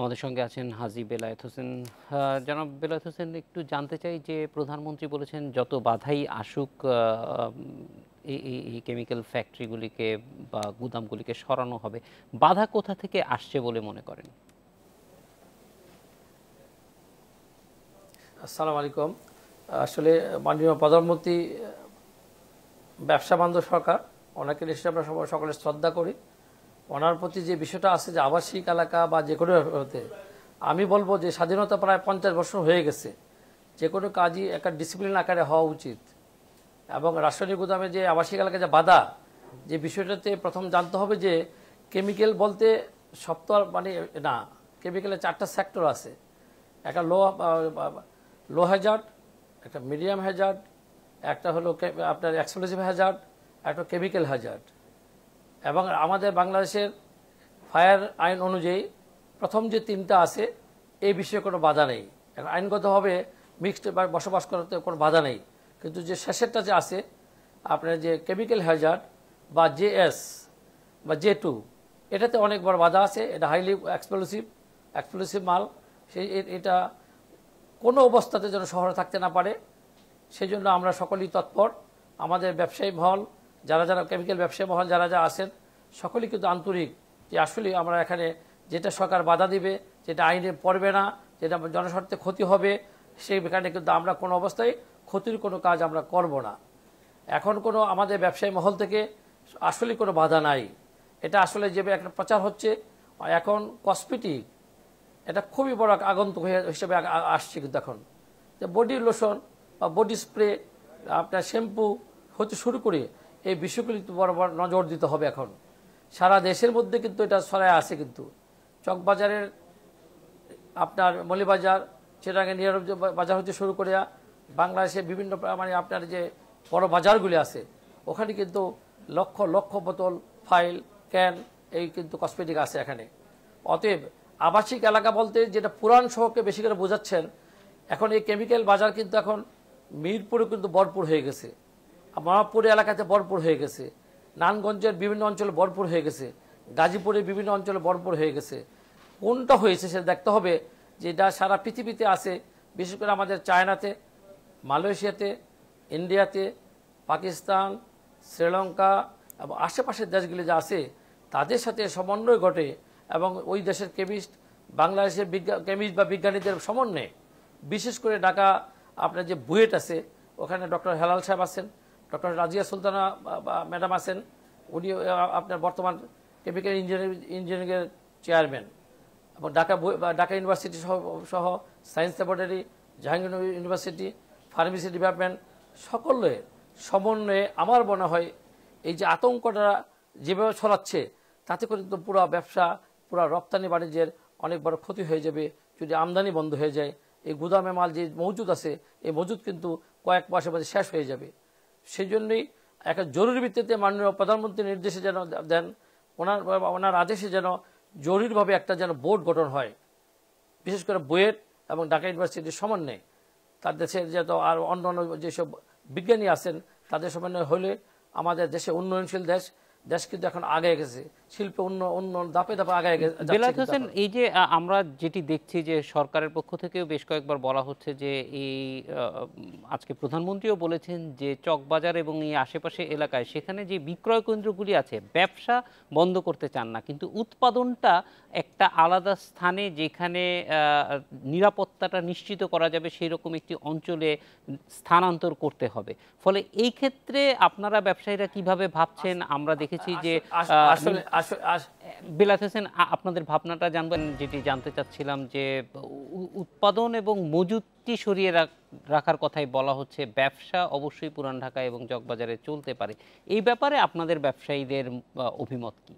আমাদের সঙ্গে আছেন হাজি বেলায়েত হোসেন। জনাব বেলায়েত হোসেন, একটু জানতে চাই যে প্রধানমন্ত্রী বলেছেন, যত বাধাই আসুক এই কেমিক্যাল ফ্যাক্টরিগুলিকে বা গুদামগুলিকে সরানো হবে, বাধা কোথা থেকে আসছে বলে মনে করেন? আসসালামু আলাইকুম। আসলে মাননীয় প্রধানমন্ত্রী, ব্যবসা বান্ধব সরকার ওনাকে নিশ্চয়ই আমরা সকলে শ্রদ্ধা করি। ওনার প্রতি যে বিষয়টা আছে যে আবাসিক এলাকা বা যে কোনো হতে, আমি বলব যে স্বাধীনতা প্রায় পঞ্চাশ বছর হয়ে গেছে। যে কোনো কাজই একটা ডিসিপ্লিন আকারে হওয়া উচিত। এবং রাসায়নিক গুদামে যে আবাসিক এলাকায় যে বাধা, যে বিষয়টাতে প্রথম জানতে হবে যে কেমিক্যাল বলতে সব তো আর মানে না কেমিক্যালের চারটা সেক্টর আছে। একটা লো লো হ্যাজার্ড একটা মিডিয়াম হ্যাজার্ড একটা হলো আপনার এক্সপ্লোসিভ হ্যাজার্ড একটা কেমিক্যাল হ্যাজার্ড এবং আমাদের বাংলাদেশের ফায়ার আইন অনুযায়ী প্রথম যে তিনটা আছে, এই বিষয়ে কোনো বাধা নেই। আইনগতভাবে মিক্সড বসবাস করাতে কোনো বাধা নেই। কিন্তু যে শেষেরটা যে আছে, আপনার যে কেমিক্যাল হ্যাজার্ড বা জে এস বা জে টু এটাতে অনেক বড় বাধা আছে। এটা হাইলি এক্সপ্লোসিভ এক্সপ্লোসিভ মাল। সেই এটা কোনো অবস্থাতে যেন শহরে থাকতে না পারে। সেই জন্য আমরা সকলেই তৎপর। আমাদের ব্যবসায়ী মহল, যারা যারা কেমিক্যাল ব্যবসায়ী মহল, যারা যারা আছেন সকলেই কিন্তু আন্তরিক যে আসলে আমরা এখানে যেটা সরকার বাধা দিবে, যেটা আইনে পড়বে না, যেটা জনস্বার্থে ক্ষতি হবে সেই এখানে কিন্তু আমরা কোনো অবস্থায় ক্ষতির কোনো কাজ আমরা করব না। এখন কোনো আমাদের ব্যবসায়ী মহল থেকে আসলে কোনো বাধা নাই। এটা আসলে যে একটা প্রচার হচ্ছে, এখন কসমেটিক, এটা খুবই বড় আগন্তুক হিসেবে আসছে কিন্তু এখন। যে বডি লোশন বা বডি স্প্রে, আপনার শ্যাম্পু হতে শুরু করে এই বিষয়গুলি বড় নজর দিতে হবে এখন। সারা দেশের মধ্যে কিন্তু এটা ছড়ায় আছে কিন্তু। চকবাজারের আপনার মলিবাজার চিটাঙ্গে নিয়ারব যে বাজার হতে শুরু করে বাংলাদেশে বিভিন্ন মানে আপনার যে বড় বাজারগুলি আছে, ওখানে কিন্তু লক্ষ লক্ষ বোতল, ফাইল, ক্যান এই কিন্তু কসমেটিক আছে এখানে। অতএব আবাসিক এলাকা বলতে যেটা পুরান শহরকে বেশি করে বোঝাচ্ছেন, এখন এই কেমিক্যাল বাজার কিন্তু এখন মিরপুরে কিন্তু ভরপুর হয়ে গেছে। মহাপুর এলাকাতে ভরপুর হয়ে গেছে। নানগঞ্জের বিভিন্ন অঞ্চলে ভরপুর হয়ে গেছে, গাজীপুরের বিভিন্ন অঞ্চলে ভরপুর হয়ে গেছে। কোনটা হয়েছে সেটা দেখতে হবে, যে এটা সারা পৃথিবীতে আছে, বিশেষ করে আমাদের চায়নাতে, মালয়েশিয়াতে, ইন্ডিয়াতে, পাকিস্তান, শ্রীলঙ্কা, এবং আশেপাশের দেশগুলি যা আছে, তাদের সাথে সমন্বয় ঘটে, এবং ওই দেশের কেমিস্ট, বাংলাদেশের বিজ্ঞান কেমিস্ট বা বিজ্ঞানীদের সমন্বয়ে। বিশেষ করে ঢাকা, আপনার যে বুয়েট আছে, ওখানে ডক্টর হেলাল সাহেব আছেন। ডক্টর রাজিয়া সুলতানা ম্যাডাম আছেন উনি আপনার বর্তমান কেমিক্যাল ইঞ্জিনিয়ারিং, ইঞ্জিনিয়ারিংয়ের চেয়ারম্যান। এবং ঢাকা ঢাকা ইউনিভার্সিটি সহ science laboratory Jahangir university, pharmacy department, সকলে সমন্বয়ে আমার মনে হয় এই যে আতঙ্কটা যেভাবে ছড়াচ্ছে, তাতে করে কিন্তু পুরো ব্যবসা, পুরো রপ্তানি বাণিজ্যের অনেক বড় ক্ষতি হয়ে যাবে, যদি আমদানি বন্ধ হয়ে যায়। এই গুদামে মাল যে মজুদ আছে, এই মজুদ কিন্তু কয়েক মাসের মধ্যে শেষ হয়ে যাবে। সেই জন্যই একটা জরুরি ভিত্তিতে মাননীয় প্রধানমন্ত্রী নির্দেশে যেন দেন, ওনার ওনার আদেশে যেন জরুরিভাবে একটা যেন বোর্ড গঠন হয়। বিশেষ করে বুয়েট এবং ঢাকা ইউনিভার্সিটির সমন্বয়ে। তার দেশের যত আর অন্য অন্য যেসব বিজ্ঞানী আছেন, তাদের সমন্বয় হলে আমাদের দেশে উন্নয়নশীল দেশ দেশ কিন্তু এখন আগে গেছে শিল্প অন্য উন্নয়ন ধাপে ধাপে আগে গে- যাচ্ছে বেলায়েত হোসেন এই যে আমরা যেটি দেখছি যে সরকারের পক্ষ থেকেও বেশ কয়েকবার বলা হচ্ছে যে এই আজকে প্রধানমন্ত্রীও বলেছেন যে চকবাজার এবং এই আশেপাশে এলাকায় সেখানে যে বিক্রয় কেন্দ্রগুলি আছে ব্যবসা বন্ধ করতে চান না কিন্তু উৎপাদনটা একটা আলাদা স্থানে যেখানে নিরাপত্তাটা নিশ্চিত করা যাবে সেই রকম একটি অঞ্চলে স্থানান্তর করতে হবে। ফলে এই ক্ষেত্রে আপনারা ব্যবসায়ীরা কীভাবে ভাবছেন আমরা দেখেছি যে বিলাত হোসেন আপনাদের ভাবনাটা জানবেন যেটি জানতে চাচ্ছিলাম যে উৎপাদন এবং মজুতটি সরিয়ে রাখ- রাখার কথাই বলা হচ্ছে ব্যবসা অবশ্যই পুরান ঢাকা এবং জগবাজারে চলতে পারে। এই ব্যাপারে আপনাদের ব্যবসায়ীদের অভিমত কি?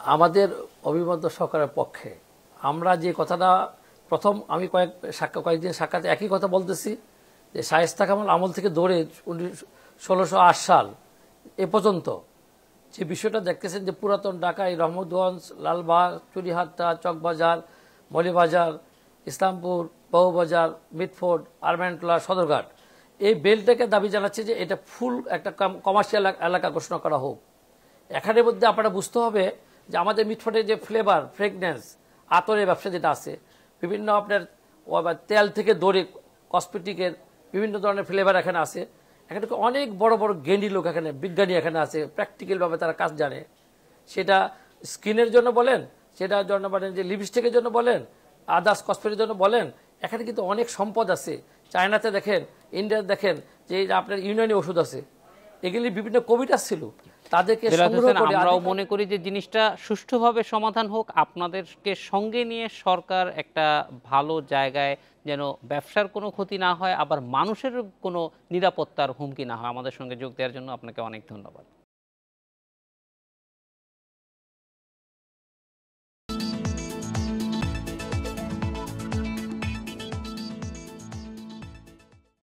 আমাদের অভিমত সরকারের পক্ষে। আমরা যে কথাটা প্রথম আমি কয়েক সাক্ষা কয়েকদিন সাক্ষাতে একই কথা বলতেছি যে শায়েস্তা কামাল আমল থেকে ধরে ষোলোশো আট সাল, এ পর্যন্ত। যে বিষয়টা দেখতেছেন যে পুরাতন ঢাকায় রহমতগঞ্জ, লালবাগ চুরিহাট্টা চকবাজার, মলিবাজার, ইসলামপুর, বহুবাজার, মিটফোর্ড আরমেন্টলা সদরঘাট, এই বেলটাকে দাবি জানাচ্ছে যে এটা ফুল একটা কমার্শিয়াল এলাকা ঘোষণা করা হোক। এখানের মধ্যে আপনারা বুঝতে হবে যে আমাদের মিটফোটের যে ফ্লেভার ফ্রেগনেন্স আতরের ব্যবসা যেটা আছে, বিভিন্ন আপনার তেল থেকে দড়ি কসমেটিকের বিভিন্ন ধরনের ফ্লেভার এখানে আছে। এখানে অনেক বড় বড় জ্ঞানী লোক এখানে, বিজ্ঞানী এখানে আছে প্র্যাকটিক্যালভাবে তারা কাজ জানে। সেটা স্কিনের জন্য বলেন, সেটা জন্য বলেন যে লিপস্টিকের জন্য বলেন আদার্স কসমেটিকের জন্য বলেন, এখানে কিন্তু অনেক সম্পদ আছে। চায়নাতে দেখেন, ইন্ডিয়াতে দেখেন যে যে আপনার ইউনানি ওষুধ আছে। এগুলি বিভিন্ন কোভিড আসছিল। তাদেরকে আমরাও মনে করি যে জিনিসটা সুষ্ঠুভাবে সমাধান হোক আপনাদেরকে সঙ্গে নিয়ে সরকার একটা ভালো জায়গায় যেন ব্যবসার কোনো ক্ষতি না হয় আবার মানুষের কোনো নিরাপত্তার হুমকি না হয়। আমাদের সঙ্গে যোগ দেওয়ার জন্য আপনাকে অনেক ধন্যবাদ।